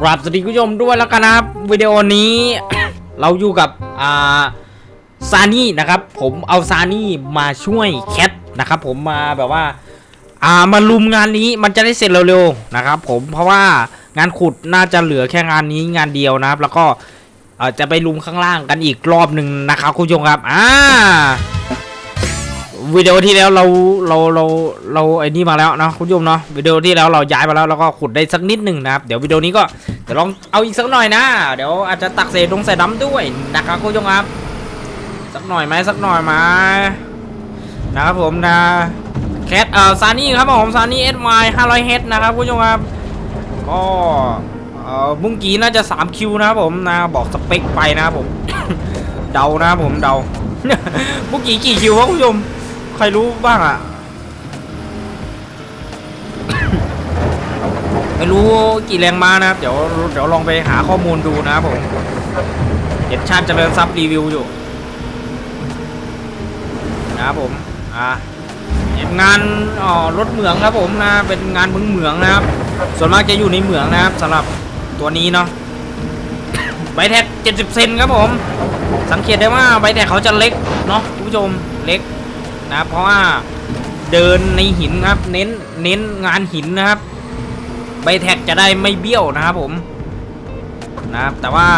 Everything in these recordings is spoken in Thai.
กราบสวัสดีคุณผู้ชมด้วยแล้วกันนะครับวิดีโอนี้ เราอยู่กับอ่าซานี่นะครับ ผมเอาซานี่มาช่วยแคทนะครับ ผมมาแบบว่า อ่ามาลุมงานนี้มันจะได้เสร็จเร็วๆนะครับ ผมเพราะว่างานขุดน่าจะเหลือแค่งานนี้งานเดียวนะครับ แล้วก็อ่อจะไปลุมข้างล่างกันอีกรอบหนึ่งนะครับคุณผู้ชมครับอ่า วิดีโอที่แล้วเราเราเราเราไอ้นี่มาแล้วนะคุณผู้ชมเนาะวิดีโอที่แล้วเราย้ายมาแล้วแล้วก็ขุดได้สักนิดหนึ่งนะครับเดี๋ยววิดีโอนี้ก็เดี๋ยวลองเอาอีกสักหน่อยนะ เดี๋ยวอาจจะตักเศษลงใส่ดำด้วยนะครับคุณผู้ชมครับ สักหน่อยไหมสักหน่อยไหมนะครับผมนะแคทเอ่อซานี่ครับผมซานี่เอสไมห้าร้อยเฮดนะครับคุณผู้ชมครับก็เอ่อบุ้งกีน่าจะ3คิวนะครับผมนะบอกสเปคไปนะครับผมเดานะครับผมเดาบุ้งกีกี่คิวครับคุณผู้ชม ใครรู้บ้างอะ ไม่รู้กี่แรงม้านะครับ เดี๋ยวเดี๋ยวลองไปหาข้อมูลดูนะครับผมเห็นชาติเจริญทรัพย์รีวิวอยู่ นะครับผม อ่าเห็นงานอ๋อรถเหมืองครับผมนะ เป็นงานเมืองเหมืองนะครับ ส่วนมากจะอยู่ในเหมืองนะครับสำหรับตัวนี้เนาะใบแท็ก70 เซนครับผม สังเกตได้ว่าใบแท็กเขาจะเล็กเนาะคุณผู้ชมเล็ก นะครับเพราะว่าเดินในหินครับ เน้นเน้นงานหินนะครับใบแท็กจะได้ไม่เบี้ยวนะครับผมนะครับแต่ว่า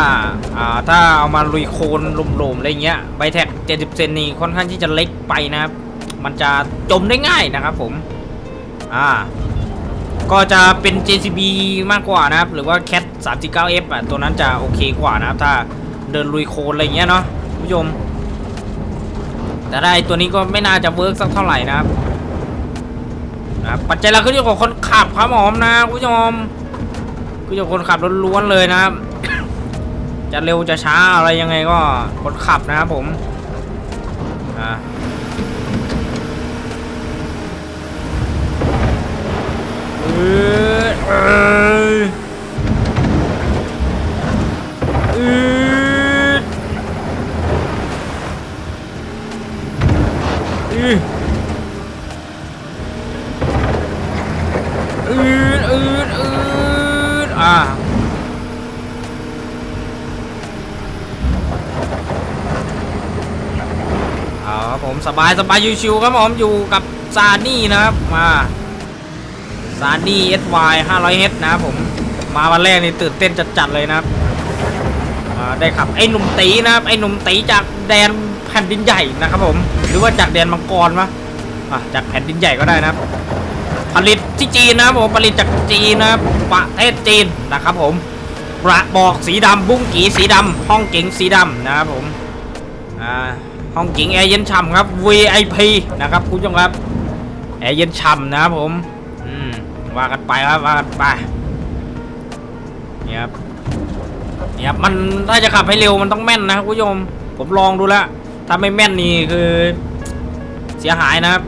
าถ้าเอามาลุยโคลนหลมๆอะไรเงี้ยใบแท็ก70เซนนี่ค่อนข้างที่จะเล็กไปนะครับ มันจะจมได้ง่ายนะครับผมอ่าก็จะเป็น JCB มากกว่านะครับ หรือว่า Cat 3 9 F อะตัวนั้นจะโอเคกว่านะครับ ถ้าเดินลุยโคลนอะไรเงี้ยเนาะคุณผู้ชม แต่ได้ตัวนี้ก็ไม่น่าจะเวิร์กสักเท่าไหร่นะครับนะปัจจัยหลักขึ้นอยู่กับคนขับครับหมอนะคุณผู้ชมขึ้นอยู่คนขับล้วนๆเลยนะครับ จะเร็วจะช้าอะไรยังไงก็คนขับนะครับผมอ่าเอ อืดอืดอืดอืดอ่าเอาครับ ผมสบายสบายชิวๆครับผมอยู่กับซานี่นะครับมาซานี่ SY 500H นะครับผมมาวันแรกนี่ตื่นเต้นจัดๆเลยนะครับได้ขับไอ้หนุ่มตีนะครับไอ้หนุ่มตีจากแดนแผ่นดินใหญ่นะครับผมหรือว่าจากแดนมังกรวะจากแผ่นดินใหญ่ก็ได้นะครับผลิตที่จีนนะครับผมผลิตจากจีนนะครับประเทศจีนนะครับผมกระบอกสีดำบุ้งกีสีดำห้องเก๋งสีดำนะครับผมอ่า ห้องเก๋งแอร์เย็นฉ่ำครับ VIP นะครับคุณผู้ชมครับแอร์เย็นฉ่ำนะครับผมอืมว่ากันไปครับว่ากันไปเนี่ยครับเนี่ยครับมันถ้าจะขับให้เร็วมันต้องแม่นนะครับคุณผู้ชมผมลองดูแล้วถ้าไม่แม่นนี่คือเสียหายนะครับ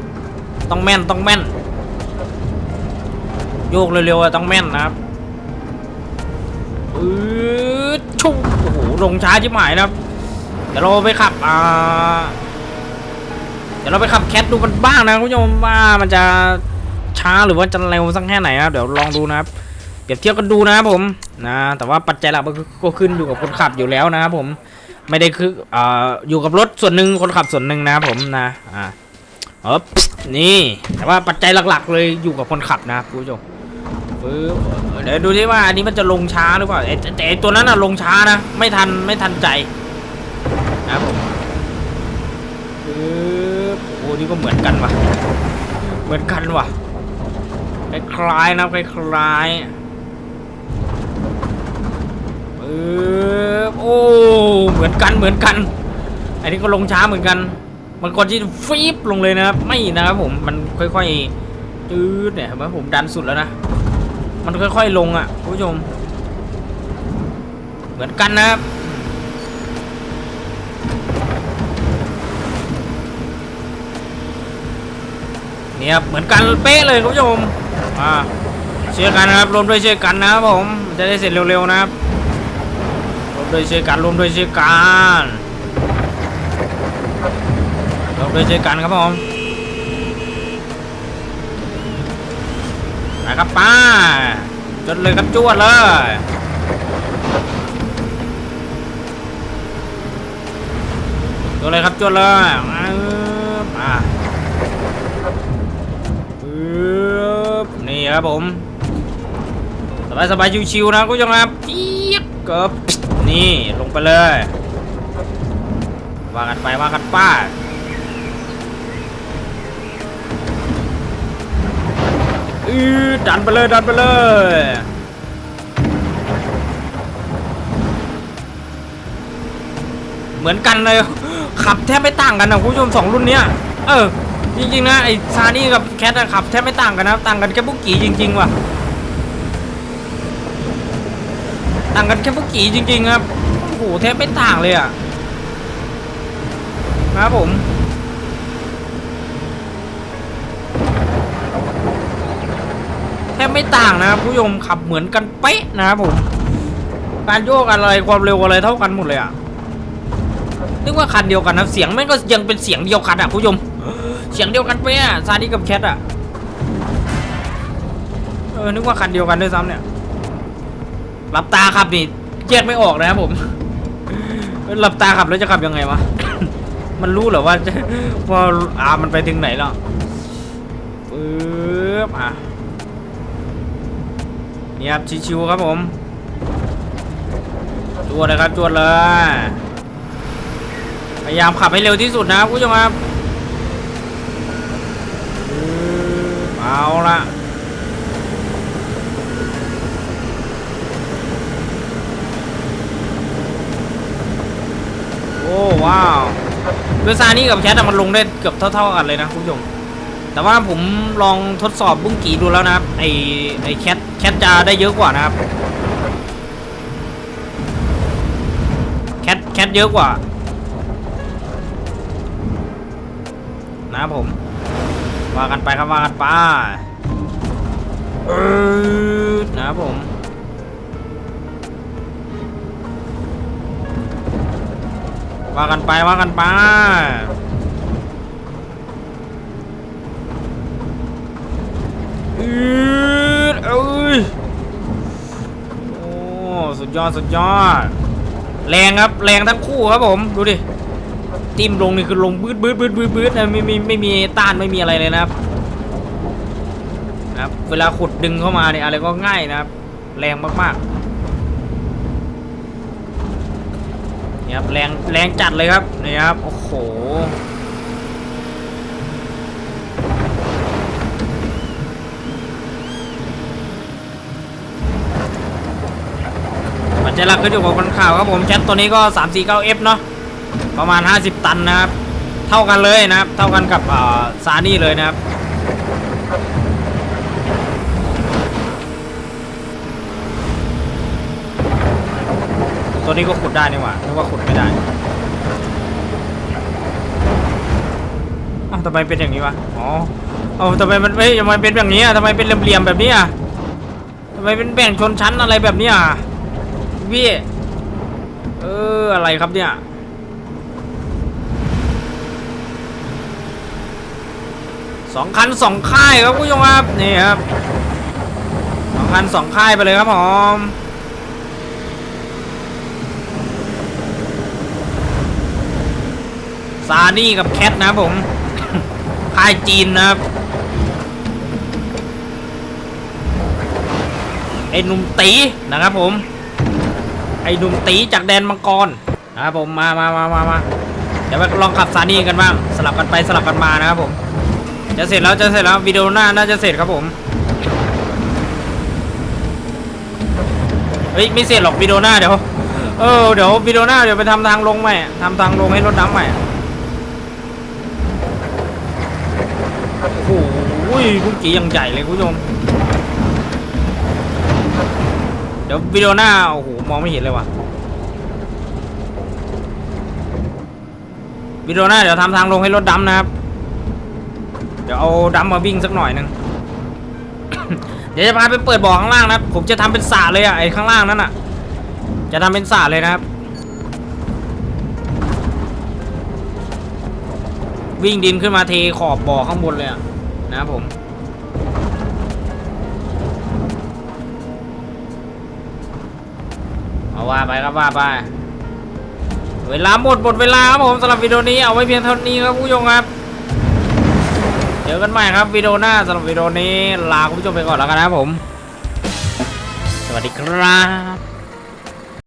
ต้องแม่นต้องแม่น โยกเร็วๆต้องแม่นนะครับอืดชุ่มโอ้โหลงช้าชิบหายนะครับ ดี๋ยวเราไปขับอ่าเดี๋ยวเราไปขับแคทดูมันบ้างนะคุณผู้ชมว่ามันจะช้าหรือว่าจะเร็วสักแค่ไหนครับเดี๋ยวลองดูนะครับเปรียบเทียบกันดูนะครับผมนะแต่ว่าปัจจัยหลักก็ขึ้นอยู่กับคนขับอยู่แล้วนะครับผมไม่ได้คืออ่าอยู่กับรถส่วนหนึ่งคนขับส่วนหนึ่งนะครับผมนะอ่าเออนี่แต่ว่าปัจจัยหลัก ๆ เลยอยู่กับคนขับนะครับคุณผู้ชมเดี๋ยวดูดิว่าอันนี้มันจะลงช้าหรือเปล่าแต่แต่ไอ้ตัวนั้นอะลงช้านะไม่ทันไม่ทันใจ นะครับผมปึ๊บโอ้นี่ก็เหมือนกันว่ะ เหมือนกันว่ะคล้ายๆนะคล้ายๆปึ๊บโอ้เหมือนกันเหมือนกัน อันนี้ก็ลงช้าเหมือนกัน มันก่อนที่ฟีบลงเลยนะครับ ไม่นะครับผมมันค่อยๆจืดเนี่ยเห็นไหมผมดันสุดแล้วนะมันค่อยๆลงอะคุณผู้ชม เหมือนกันนะครับ นี่ครับเหมือนกันเป๊ะเลยคุณผู้ชมอ่าเชื่อกันนะครับรวมด้วยเชื่อกันนะครับผมจะได้เสร็จเร็วๆนะครับรวมด้วยเชื่อกันรวมด้วยเชื่อกันรวมด้วยเชื่อกันครับผมนะครับป้าจดเลยครับจวดเลยจดเลยครับจวดเลยอ่า ปึ๊บนี่ครับผม สบายสบายๆชิวๆนะคุณผู้ชมครับเจี๊ยบกิบนี่ลงไปเลย ว่ากันไปว่ากันป้าอือดันไปเลยดันไปเลยเหมือนกันเลยขับแทบไม่ต่างกันนะคุณผู้ชมสองรุ่นเนี้ยเออ จริงๆนะไอซานี่กับแคทอะขับแทบไม่ต่างกันนะต่างกันแค่พวกกี่จริง ๆ ว่ะ ต่างกันแค่พวกกี่จริงๆครับโอ้โหแทบไม่ต่างเลยอะนะครับผมแทบไม่ต่างนะครับผู้ชมขับเหมือนกันเป๊ะนะครับผมการโยกอะไรความเร็วอะไรเท่ากันหมดเลยอะนึกว่าคันเดียวกันนะเสียงแม่งก็ยังเป็นเสียงเดียวกันอะผู้ชม เสียงเดียวกันเป๊ะอซาดิกับแคทอะเออนึกว่าคันเดียวกันด้วยซ้ำเนี่ยหลับตาขับนี่แยกไม่ออกนะครับผมหลับตาขับแล้วจะขับยังไงวะ มันรู้เหรอว่าว่าอ่ามันไปถึงไหนแล้วปึ๊บอะนี่ครับชิวๆครับผมจวดเลยครับจวดเลยพยายามขับให้เร็วที่สุดนะครับคุณผู้ชมครับปึ๊บ เอาละโอ้ว้าวเวซานี่กับแคทมันลงได้เกือบเท่าๆกันเลยนะคุณผู้ชมแต่ว่าผมลองทดสอบบุ้งกีดูแล้วนะครับไอไอแคทแคทจะได้เยอะกว่านะครับแคทแคทเยอะกว่า นะผม ว่ากันไปครับว่ากันไปเออนะครับผมว่ากันไปว่ากันไปอืดเอ้ยโอ้สุดยอดสุดยอด แรงครับแรงทั้งคู่ครับผม ดูดิ จิ้มลงนี่คือลงบืดบืดบืดบืดบืดนะไม่มีไม่มีต้านไม่มีอะไรเลยนะครับนะครับ เวลาขุดดึงเข้ามาเนี่ยอะไรก็ง่ายนะครับ แรงมากๆนี่ครับแรงแรงจัดเลยครับนี่ครับโอ้โหปัจจัยหลักก็อยู่กับคนข่าวครับผมแชทตัวนี้ก็ 349F เนาะ ประมาณ 50 ตันนะครับ เท่ากันเลยนะครับ เท่ากันกับซานี่เลยนะครับตัวนี้ก็ขุดได้นี่หว่านึกว่าขุดไม่ได้อ้าวทำไมเป็นอย่างนี้วะ อ๋อ เอ้าทำไมมันไม่ทำไมเป็นแบบนี้อะทำไมเป็นเหลี่ยมๆแบบนี้อะทำไมเป็นแบ่งชนชั้นอะไรแบบนี้อะพี่ เออ อะไรครับเนี่ย สองคันสองค่ายครับคุณผู้ชมครับนี่ครับสองคันสองค่ายไปเลยครับผมซานี่กับแคทนะผมค่ายจีนนะครับไอ้หนุ่มตีนะครับผม ไอ้หนุ่มตีจากแดนมังกรนะครับผมมามามามามาเดี๋ยวไปลองขับซานี่กันบ้าง สลับกันไปสลับกันมานะครับผม จะเสร็จแล้วจะเสร็จแล้ววิดีโอหน้าน่าจะเสร็จครับผมเฮ้ยไม่เสร็จหรอกวิดีโอหน้าเดี๋ยวเออเดี๋ยววิดีโอหน้าเดี๋ยวไปทำทางลงใหม่ทำทางลงให้รถน้ำใหม่โอ้โหลูกจียังใหญ่เลยคุณผู้ชมเดี๋ยววิดีโอหน้าโอ้โหมองไม่เห็นเลยว่ะวิดีโอหน้าเดี๋ยวทำทางลงให้รถดำนะครับ เดี๋ยวเอาดำมาวิ่งสักหน่อยหนึง เดี๋ยวจะพาไปเปิดบ่อข้างล่างนะครับผมจะทำเป็นสระเลยอะไอข้างล่างนั่นอะจะทำเป็นสระเลยนะครับ วิ่งดินขึ้นมาเทขอบบ่อข้างบนเลยอะนะครับผมเอาว่าไปครับว่าไป เวลาหมดหมดเวลาครับผมสำหรับวิดีโอนี้เอาไว้เพียงเท่านี้ครับผู้ชมครับ เจอกันใหม่ครับวิดีโอหน้าสำหรับวิดีโอนี้ลาคุณผู้ชมไปก่อนแล้วกันนะครับผม สวัสดีครับ